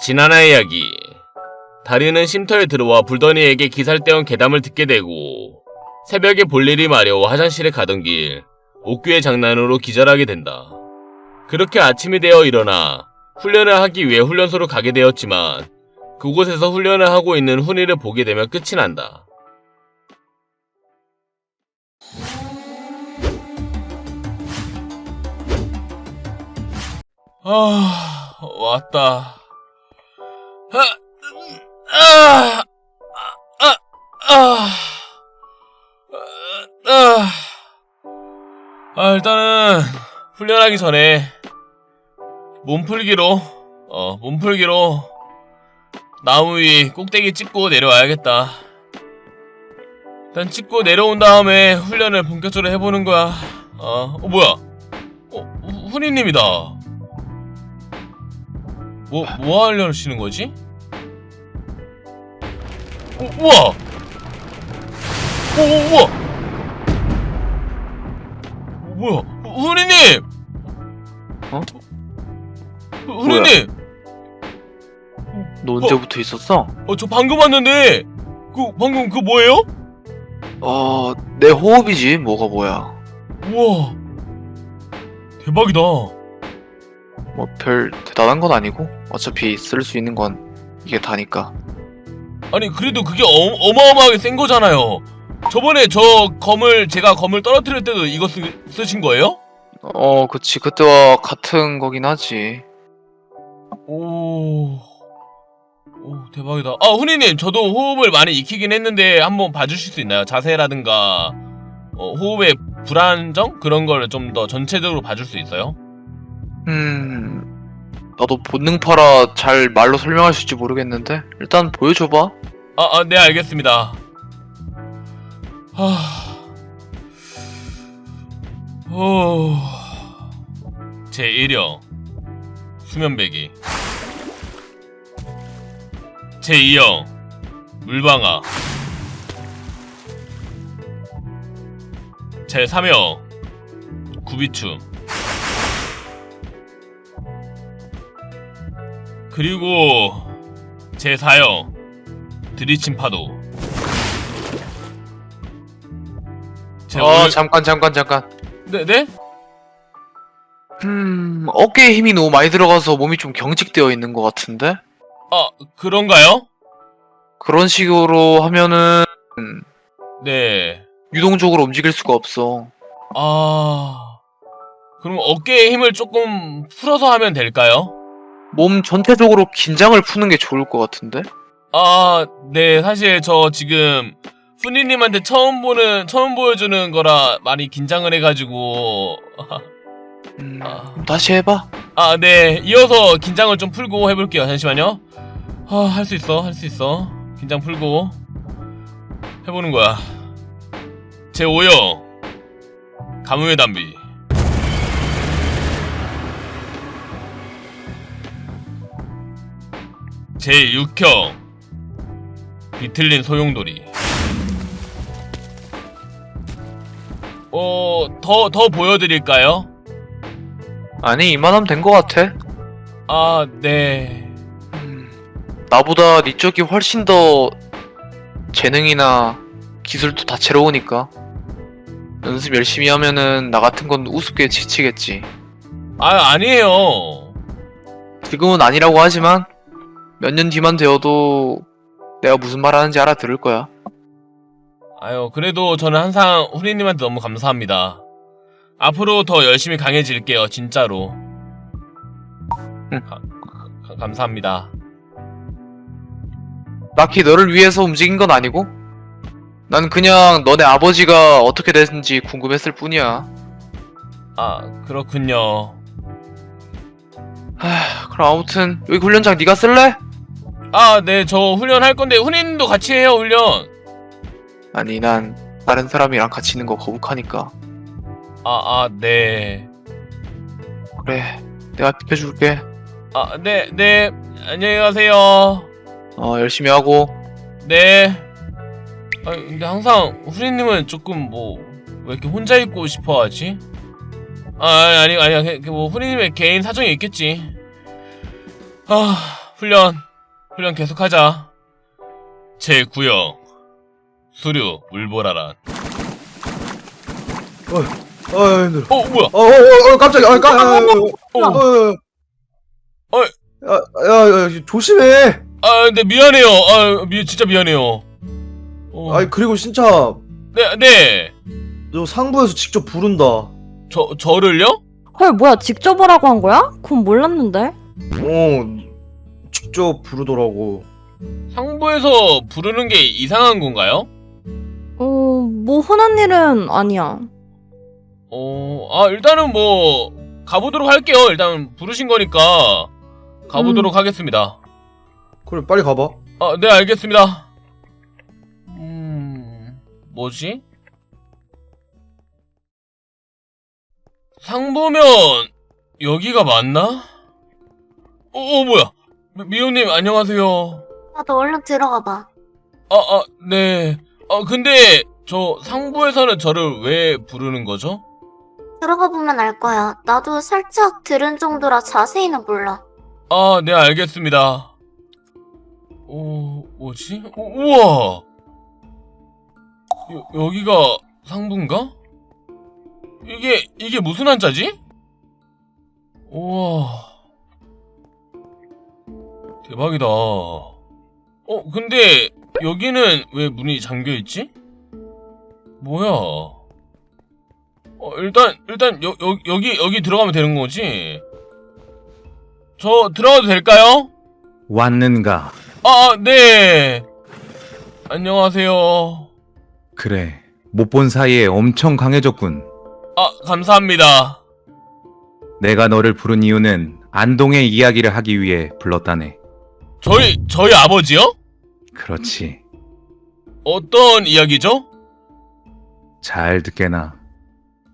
지난화 이야기. 다리는 쉼터에 들어와 불더니에게 기살 떼온 괴담을 듣게 되고 새벽에 볼 일이 마려워 화장실에 가던 길 옥규의 장난으로 기절하게 된다. 그렇게 아침이 되어 일어나 훈련을 하기 위해 훈련소로 가게 되었지만 그곳에서 훈련을 하고 있는 훈이를 보게 되면 끝이 난다. 아, 왔다. 아, 일단은 훈련하기 전에 몸풀기로, 어, 몸풀기로 나무 위 꼭대기 찍고 내려와야겠다. 일단 찍고 내려온 다음에 훈련을 본격적으로 해보는 거야. 어, 어 뭐야? 어, 후- 훈이님이다. 뭐, 뭐 하려시는 거지? 어, 우와! 오, 오, 우와! 어, 뭐야? 훈이님! 어? 후- 훈이님! 너 언제부터 있었어? 어, 저 방금 왔는데, 그, 방금 그 뭐예요? 어, 내 호흡이지, 뭐가 뭐야. 우와! 대박이다. 뭐 별 대단한 건 아니고, 어차피 쓸 수 있는 건 이게 다니까. 아니, 그래도 그게 어, 어마어마하게 센 거잖아요. 저번에 저 검을, 제가 검을 떨어뜨릴 때도 이거 쓰, 쓰신 거예요? 어, 그치, 그때와 같은 거긴 하지. 오. 오, 대박이다. 아, 훈이님, 저도 호흡을 많이 익히긴 했는데 한번 봐주실 수 있나요? 자세라든가, 어, 호흡의 불안정? 그런 걸 좀 더 전체적으로 봐줄 수 있어요? 음, 나도 본능파라 잘 말로 설명할 수 있지 모르겠는데, 일단 보여줘봐. 아, 아, 네, 알겠습니다. 하... 오... 제 1형 수면배기. 제 2형 물방아. 제 3형 구비춤 그리고 제 4형 들이친 파도. 제 어, 오늘- 잠깐, 잠깐, 잠깐. 네, 네? 음, 어깨에 힘이 너무 많이 들어가서 몸이 좀 경직되어 있는 것 같은데? 아, 그런가요? 그런 식으로 하면은, 네. 유동적으로 움직일 수가 없어. 아. 그럼 어깨에 힘을 조금 풀어서 하면 될까요? 몸 전체적으로 긴장을 푸는 게 좋을 것 같은데? 아, 네. 사실 저 지금 훈이님한테 처음 보는, 처음 보여주는 거라 많이 긴장을 해가지고. 음, 아. 다시 해봐. 아, 네. 이어서 긴장을 좀 풀고 해볼게요. 잠시만요. 아, 할 수 있어. 할 수 있어. 긴장 풀고. 해보는 거야. 제 5형. 가뭄의 담비. 제 6형. 비틀린 소용돌이. 어, 더, 더 보여드릴까요? 아니, 이만하면 된것 같아. 아, 네. 음, 나보다 네 쪽이 훨씬 더 재능이나 기술도 다채로우니까. 연습 열심히 하면은 나 같은 건 우습게 지치겠지. 아, 아니에요. 지금은 아니라고 하지만 몇 년 뒤만 되어도 내가 무슨 말 하는지 알아들을 거야. 아유, 그래도 저는 항상 후리님한테 너무 감사합니다. 앞으로 더 열심히 강해질게요, 진짜로. 응. 가- 가- 감사합니다. 딱히 너를 위해서 움직인 건 아니고 난 그냥 너네 아버지가 어떻게 됐는지 궁금했을 뿐이야. 아, 그렇군요. 하, 그럼 아무튼 여기 훈련장 네가 쓸래? 아, 네, 저 훈련할 건데, 후리님도 같이 해요, 훈련. 아니 난 다른 사람이랑 같이 있는 거 거북하니까 아, 아, 네. 그래 내가 비켜줄게 아, 네, 네. 안녕히 가세요. 어 열심히 하고 네. 아니, 근데 항상 후리님은 조금 뭐, 왜 이렇게 혼자 있고 싶어 하지? 아, 아니, 아니, 아니, 그, 뭐, 후리님의 개인 사정이 있겠지. 아, 훈련, 훈련 계속하자. 제9형, 수류, 물보라란. 아 힘들어. 어, 뭐야? 어, 어, 어, 어 깜짝이야. 아, 깜, 아, 아, 어, 어, 어이. 야, 야, 야, 조심해. 아, 근데 미안해요. 아, 미, 진짜 미안해요. 어, 아니 그리고 진짜 네, 네. 너 상부에서 직접 부른다. 저, 저를요? 헐 뭐야 직접 오라고 한 거야? 그건 몰랐는데 어, 직접 부르더라고. 상부에서 부르는 게 이상한 건가요? 어 뭐 흔한 일은 아니야 어, 아, 일단은 뭐, 가보도록 할게요. 일단 부르신 거니까, 가보도록 하겠습니다. 그래 빨리 가봐. 아, 네, 알겠습니다. 음, 뭐지? 상보면, 여기가 맞나? 어, 어 뭐야? 미, 미호님, 안녕하세요. 나도 얼른 들어가 봐. 아, 아, 네. 아, 근데, 저, 상부에서는 저를 왜 부르는 거죠? 들어가 보면 알 거야. 나도 살짝 들은 정도라 자세히는 몰라. 아, 네, 알겠습니다. 어, 뭐지? 어, 우와! 여, 여기가 상부인가? 이게, 이게 무슨 한자지? 우와. 대박이다. 어, 근데, 여기는 왜 문이 잠겨있지? 뭐야? 어, 일단, 일단, 여, 여, 여기, 여기 들어가면 되는 거지? 저 들어가도 될까요? 왔는가? 아, 네. 안녕하세요. 그래. 못 본 사이에 엄청 강해졌군. 아, 감사합니다. 내가 너를 부른 이유는 안동의 이야기를 하기 위해 불렀다네. 저희, 저희 아버지요? 그렇지. 어떤 이야기죠? 잘 듣게나.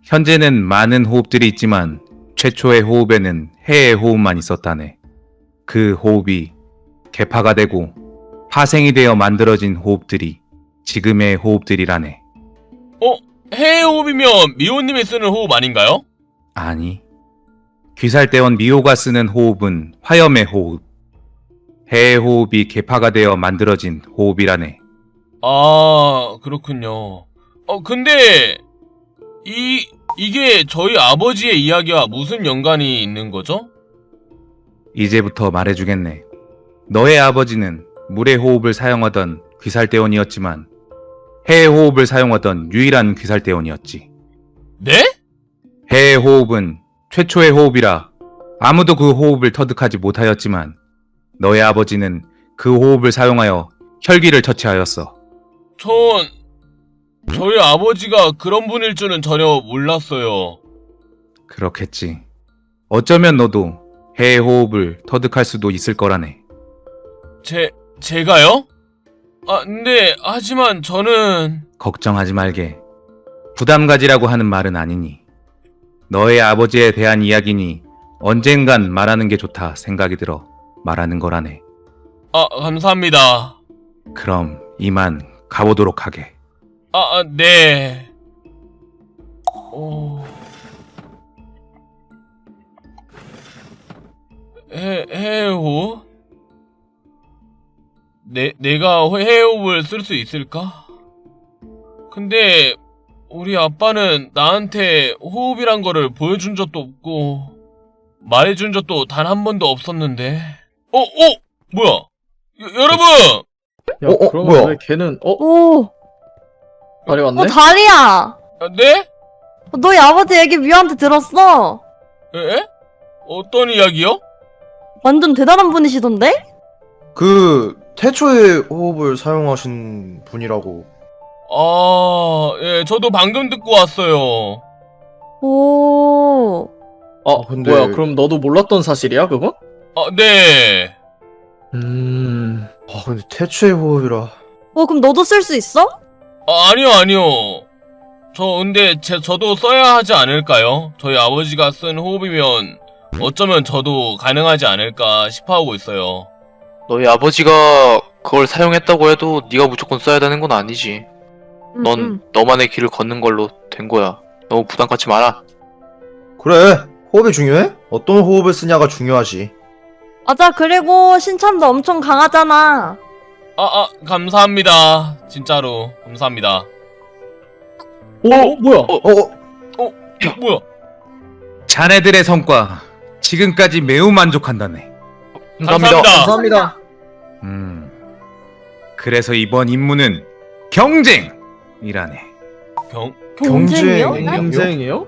현재는 많은 호흡들이 있지만 최초의 호흡에는 해의 호흡만 있었다네. 그 호흡이 개파가 되고 파생이 되어 만들어진 호흡들이 지금의 호흡들이라네. 해외 호흡이면 미호님이 쓰는 호흡 아닌가요? 아니. 귀살대원 미호가 쓰는 호흡은 화염의 호흡. 해의 호흡이 개파가 되어 만들어진 호흡이라네. 아, 그렇군요. 어, 근데, 이, 이게 저희 아버지의 이야기와 무슨 연관이 있는 거죠? 이제부터 말해주겠네. 너의 아버지는 물의 호흡을 사용하던 귀살대원이었지만 해의 호흡을 사용하던 유일한 귀살대원이었지. 네? 해의 호흡은 최초의 호흡이라 아무도 그 호흡을 터득하지 못하였지만 너의 아버지는 그 호흡을 사용하여 혈기를 처치하였어. 전, 저희 아버지가 그런 분일 줄은 전혀 몰랐어요. 그렇겠지. 어쩌면 너도 해의 호흡을 터득할 수도 있을 거라네. 제, 제가요? 아, 근데, 하지만 저는, 걱정하지 말게. 부담 가지라고 하는 말은 아니니. 너의 아버지에 대한 이야기니 언젠간 말하는 게 좋다 생각이 들어 말하는 거라네. 아, 감사합니다. 그럼 이만 가보도록 하게. 아, 아 네. 오. 해, 해호? 내, 내가 해호를 쓸 수 있을까? 근데, 우리 아빠는 나한테 호흡이란 거를 보여준 적도 없고, 말해준 적도 단 한 번도 없었는데. 어, 어! 뭐야? 여, 여러분! 야, 어, 어, 그러면 뭐야? 왜 걔는 어? 오, 말이 왔네? 어 다리야 아, 네? 너희 아버지 얘기 미호한테 들었어 에? 어떤 이야기요? 완전 대단한 분이시던데? 그 태초의 호흡을 사용하신 분이라고. 아, 예, 저도 방금 듣고 왔어요. 오 아, 근데- 뭐야? 그럼 너도 몰랐던 사실이야, 그건? 아, 네. 음. 아 근데 태초의 호흡이라. 어, 그럼 너도 쓸 수 있어? 아, 아니요, 아니요. 저 근데 제 저도 써야 하지 않을까요? 저희 아버지가 쓴 호흡이면 어쩌면 저도 가능하지 않을까 싶어하고 있어요. 너희 아버지가 그걸 사용했다고 해도 네가 무조건 써야 되는 건 아니지. 음, 넌 음. 너만의 길을 걷는 걸로 된 거야. 너무 부담 갖지 마라. 그래 호흡이 중요해? 어떤 호흡을 쓰냐가 중요하지. 맞아, 그리고 신참도 엄청 강하잖아. 아, 아, 감사합니다. 진짜로. 감사합니다. 오 뭐야? 어, 어, 뭐야? 자네들의 성과 지금까지 매우 만족한다네. 감사합니다. 감사합니다. 음. 그래서 이번 임무는 경쟁이라네. 경, 경쟁이요? 경쟁. 경쟁이요?